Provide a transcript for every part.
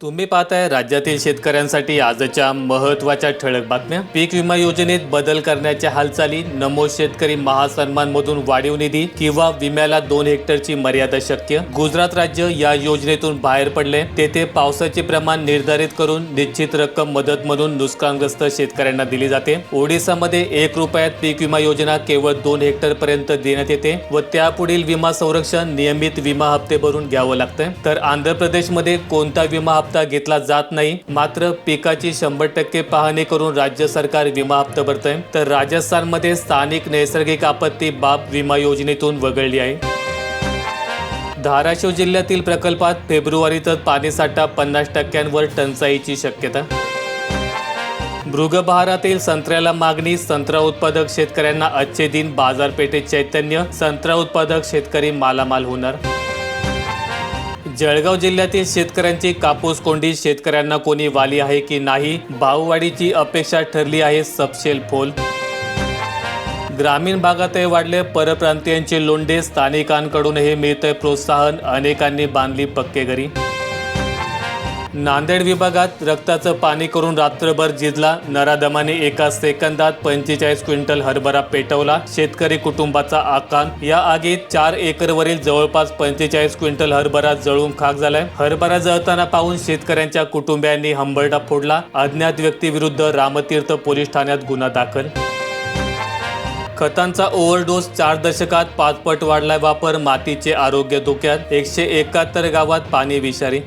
तुम्ही पाहताय राज्यातील शेतकऱ्यांसाठी आजच्या महत्त्वाच्या ठळक बातम्या. पीक विमा योजनेत बदल करण्याच्या हालचाली नमो शेतकरी महासन्मान मधून वाढीव निधी किंवा विम्याला दोन हेक्टरची मर्यादा शक्य. गुजरात राज्य या योजनेतून बाहेर पडले तेथे पावसाचे प्रमाण निर्धारित करून निश्चित रक्कम मदत म्हणून नुकसानग्रस्त शेतकऱ्यांना दिली जाते. ओडिसामध्ये एक रुपयात पीक विमा योजना केवळ दोन हेक्टर पर्यंत देण्यात येते व त्यापुढील विमा संरक्षण नियमित विमा हप्ते भरून घ्यावं लागतं तर आंध्र प्रदेशमध्ये कोणता विमा हप्ता घेतला जात नाही. मात्र पिकाची शंभर टक्के पाहणी करून राज्य सरकार विमा हप्ता भरतय. तर राजस्थानमध्ये स्थानिक नैसर्गिक आपत्ती बाब विमा योजनेतून वगळली आहे. धाराशिव जिल्ह्यातील प्रकल्पात फेब्रुवारीतच पाणीसाठा पन्नास टक्क्यांवर टंचाईची शक्यता. मृगबहारातील संत्र्याला मागणी संत्रा उत्पादक शेतकऱ्यांना आजचे दिन बाजारपेठेत चैतन्य संत्रा उत्पादक शेतकरी मालामाल होणार जळगाव जिल्ह्यातील शेतकऱ्यांची कापूस कोंडी शेतकऱ्यांना कोणी वाली आहे की नाही भाववाढीची अपेक्षा ठरली आहे सपशेल फोल. ग्रामीण भागातही वाढले परप्रांतीयांचे लोंढे स्थानिकांकडूनही मिळतंय प्रोत्साहन अनेकांनी बांधली पक्के घरी नांदेड विभागात रक्ताचं पाणी करून रात्रभर झिजला नरादमाने एका सेकंदात पंचेचाळीस क्विंटल हरभरा पेटवला. शेतकरी कुटुंबाचा आकांत या आगीत चार एकरवरील जवळपास पंचेचाळीस क्विंटल हरभरा जळून खाक झालाय. हरभरा जळताना पाहून शेतकऱ्यांच्या कुटुंबियांनी हंबरडा फोडला. अज्ञात व्यक्तीविरुद्ध रामतीर्थ पोलीस ठाण्यात गुन्हा दाखल. खतांचा ओव्हरडोस चार दशकात पाचपट वाढलाय वापर मातीचे आरोग्य धोक्यात. एकशे एकाहत्तर गावात पाणी विषारी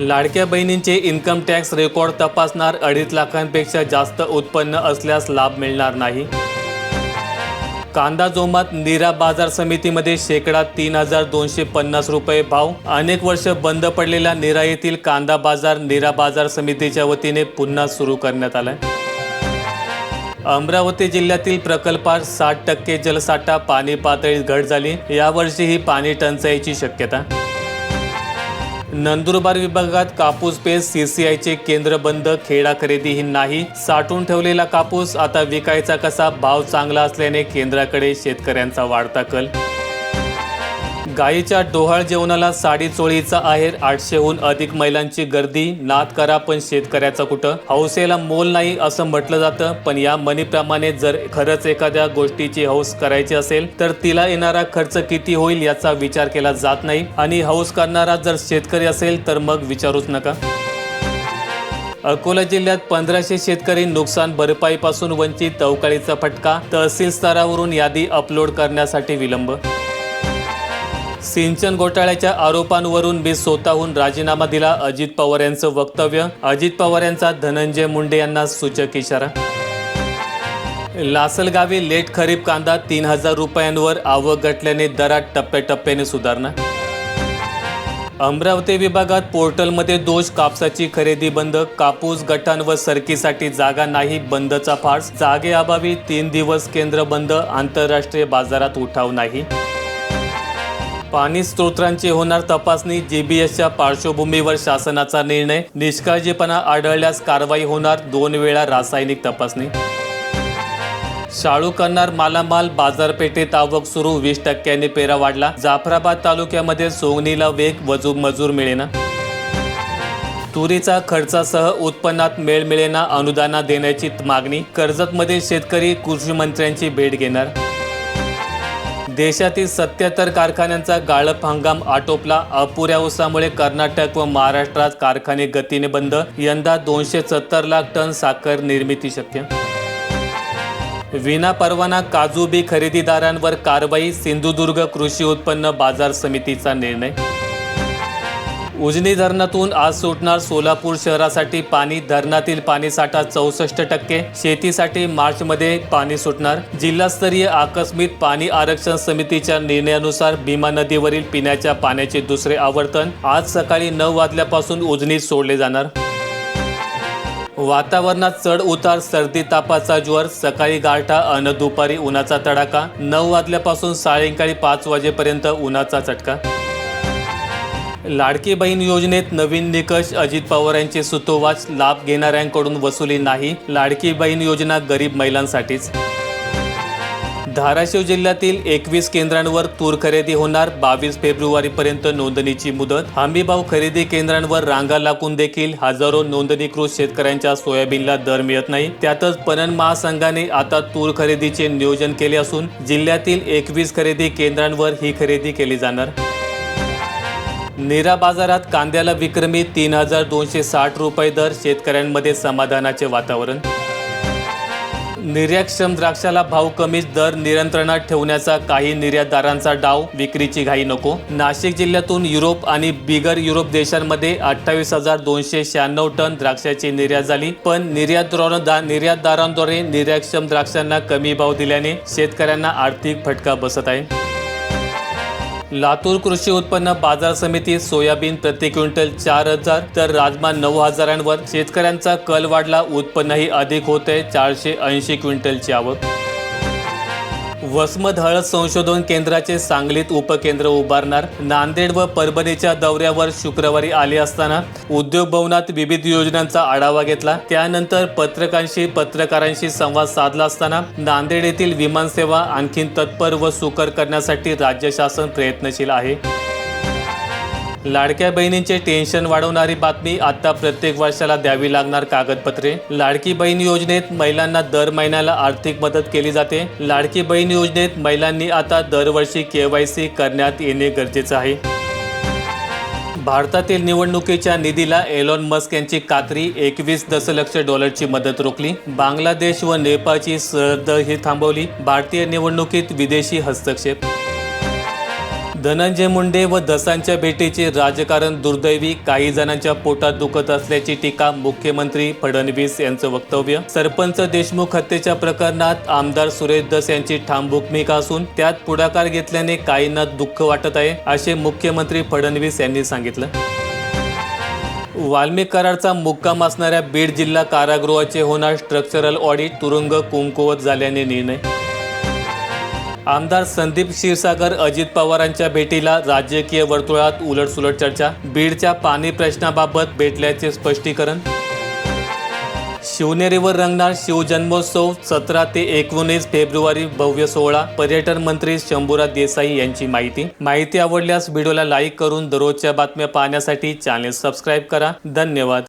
लाडक्या बहिणींचे इन्कम टॅक्स रेकॉर्ड तपासणार अडीच लाखांपेक्षा जास्त उत्पन्न असल्यास लाभ मिळणार नाही. कांदा जोमात नीरा बाजार समितीमध्ये शेकडा तीन हजार दोनशे पन्नास रुपये भाव. अनेक वर्ष बंद पडलेल्या नीरा येथील कांदा बाजार नीरा बाजार समितीच्या वतीने पुन्हा सुरू करण्यात आलाय. अमरावती जिल्ह्यातील प्रकल्पात साठ टक्के जलसाठा पाणी पातळीत घट झाली. यावर्षीही पाणी टंचाईची शक्यता नंदुरबार विभागात कापूस पेस सीसीआयचे केंद्र बंद खेडा खरेदी ही नाही. साठवून ठेवलेला कापूस आता विकायचा कसा? भाव चांगला असल्याने केंद्राकडे शेतकऱ्यांचा वाढता कल. गायीच्या डोहाळ जेवणाला साडी चोळीचा आहेर आठशेहून अधिक महिलांची गर्दी नाद करा पण शेतकऱ्याचा कुठं? हौसेला मोल नाही असं म्हटलं जातं पण या मनीप्रमाणे जर खरंच एखाद्या गोष्टीची हौस करायची असेल तर तिला येणारा खर्च किती होईल याचा विचार केला जात नाही. आणि हौस करणारा जर शेतकरी असेल तर मग विचारूच नका. अकोला जिल्ह्यात पंधराशे शेतकरी नुकसान भरपाईपासून वंचित अवकाळीचा फटका तहसील स्तरावरून यादी अपलोड करण्यासाठी विलंब सिंचन घोटाळ्याच्या आरोपांवरून मी स्वतःहून राजीनामा दिला अजित पवार यांचं वक्तव्य. अजित पवार यांचा धनंजय मुंडे यांना सूचक इशारा. लासलगावी लेट खरीप कांदा तीन हजार रुपयांवर आवक घटल्याने दरात टप्प्याटप्प्याने सुधारणा. अमरावती विभागात पोर्टलमध्ये दोष कापसाची खरेदी बंद कापूस गठाण व सरकीसाठी जागा नाही बंदचा फास. जागेअभावी तीन दिवस केंद्र बंद आंतरराष्ट्रीय बाजारात उठाव नाही. पाणी स्त्रोतांची होणार तपासणी जेबीएसच्या पार्श्वभूमीवर शासनाचा निर्णय. निष्काळजीपणा आढळल्यास कारवाई होणार. दोन वेळा रासायनिक तपासणी. शाळू करणार मालामाल बाजारपेठेत आवक सुरू. वीस टक्क्यांनी पेरा वाढला. जाफराबाद तालुक्यामध्ये सोंगणीला वेग वजू मजूर मिळेना. तुरीचा खर्चासह उत्पन्नात मेळ मिळेना अनुदाना देण्याची मागणी. कर्जतमध्ये शेतकरी कृषी मंत्र्यांची भेट घेणार. देशातील सत्याहत्तर कारखान्यांचा गाळप हंगाम आटोपला. अपुऱ्या ऊसामुळे कर्नाटक व महाराष्ट्रात कारखाने गतीने बंद. यंदा दोनशे सत्तर लाख टन साखर निर्मिती शक्य. विना परवाना काजू बी खरेदीदारांवर कारवाई. सिंधुदुर्ग कृषी उत्पन्न बाजार समितीचा निर्णय. उजनी धरणातून आज सुटणार सोलापूर शहरासाठी पाणी धरणातील पाणीसाठा चौसष्ट टक्के. शेतीसाठी मार्चमध्ये पाणी सुटणार. जिल्हास्तरीय आकस्मिक पाणी आरक्षण समितीच्या निर्णयानुसार भीमा नदीवरील पिण्याच्या पाण्याचे दुसरे आवर्तन आज सकाळी नऊ वाजल्यापासून उजनीत सोडले जाणार. वातावरणात चढ उतार सर्दी तापाचा ज्वर सकाळी गारठा अन दुपारी उन्हाचा तडाखा नऊ वाजल्यापासून सायंकाळी पाच वाजेपर्यंत उन्हाचा चटका. लाडकी बहीण योजनेत नवीन निकष अजित पवार यांचे सुतोवाच लाभ घेणाऱ्यांकडून वसुली नाही लाडकी बहीण योजना गरीब महिलांसाठीच. धाराशिव जिल्ह्यातील एकवीस केंद्रांवर तूर खरेदी होणार बावीस फेब्रुवारीपर्यंत नोंदणीची मुदत. हमीभाव खरेदी केंद्रांवर रांगा लागून देखील हजारो नोंदणीकृत शेतकऱ्यांच्या सोयाबीनला दर मिळत नाही. त्यातच पणन महासंघाने आता तूर खरेदीचे नियोजन केले असून जिल्ह्यातील एकवीस खरेदी केंद्रांवर ही खरेदी केली जाणार. नीरा बाजारात कांद्याला विक्रमी तीन हजार दोनशे साठ रुपये दर शेतकऱ्यांमध्ये समाधानाचे वातावरण. निर्यातक्षम द्राक्षाला भाव कमीच दर नियंत्रणात ठेवण्याचा काही निर्यातदारांचा डाव विक्रीची घाई नको. नाशिक जिल्ह्यातून युरोप आणि बिगर युरोप देशांमध्ये अठ्ठावीस हजार दोनशे शहाण्णव टन द्राक्षाची निर्यात झाली. पण निर्यातदारांदा निर्यातदारांद्वारे निर्यातक्षम द्राक्षांना कमी भाव दिल्याने शेतकऱ्यांना आर्थिक फटका बसत आहे. लातूर कृषी उत्पन्न बाजार समितीत सोयाबीन प्रति क्विंटल चार हजार तर राजमा नऊ हजारांवर शेतकऱ्यांचा कल वाढला उत्पन्नही अधिक होते चारशे ऐंशी क्विंटलची आवक वसमत हळद संशोधन केंद्राचे सांगलीत उपकेंद्र उभारणार. नांदेड व परभणीच्या दौऱ्यावर शुक्रवारी आले असताना उद्योग भवनात विविध योजनांचा आढावा घेतला. त्यानंतर पत्रकारांशी पत्रकारांशी संवाद साधला असताना नांदेड येथील विमानसेवा आणखी तत्पर व सुकर करण्यासाठी राज्य शासन प्रयत्नशील आहे. लाडक्या बहिणींचे टेन्शन वाढवणारी बातमी आता प्रत्येक वर्षाला द्यावी लागणार कागदपत्रे. लाडकी बहीण योजनेत महिलांना दर महिन्याला आर्थिक मदत केली जाते. लाडकी बहीण योजनेत महिलांनी आता दरवर्षी केवायसी करण्यात येणे गरजेचं आहे. भारतातील निवडणुकीच्या निधीला एलॉन मस्क यांची कात्री. एकवीस दशलक्ष डॉलरची मदत रोखली. बांगलादेश व नेपाळची सरहद ही थांबवली. भारतीय निवडणुकीत विदेशी हस्तक्षेप. धनंजय मुंडे व दसांच्या भेटीचे राजकारण दुर्दैवी. काही जणांच्या पोटात दुखत असल्याची टीका मुख्यमंत्री फडणवीस यांचं वक्तव्य. सरपंच देशमुख हत्येच्या प्रकरणात आमदार सुरेश दस यांची ठाम भूमिका असून त्यात पुढाकार घेतल्याने काहींना दुःख वाटत आहे असे मुख्यमंत्री फडणवीस यांनी सांगितलं. वाल्मिक करारचा मुक्काम असणाऱ्या बीड जिल्हा कारागृहाचे होणार स्ट्रक्चरल ऑडिट तुरुंग कुंकुवत झाल्याने निर्णय आमदार संदीप क्षीरसागर अजित पवारांच्या भेटीला राजकीय वर्तुळात उलटसुलट चर्चा. बीडच्या पाणी प्रश्नाबाबत भेटल्याचे स्पष्टीकरण. शिवनेरीवर रंगणार शिवजन्मोत्सव सतरा ते एकोणीस फेब्रुवारी भव्य सोहळा. पर्यटन मंत्री शंभूराज देसाई यांची माहिती. माहिती आवडल्यास व्हिडिओला लाईक करून दररोजच्या बातम्या पाहण्यासाठी चॅनेल सबस्क्राईब करा. धन्यवाद.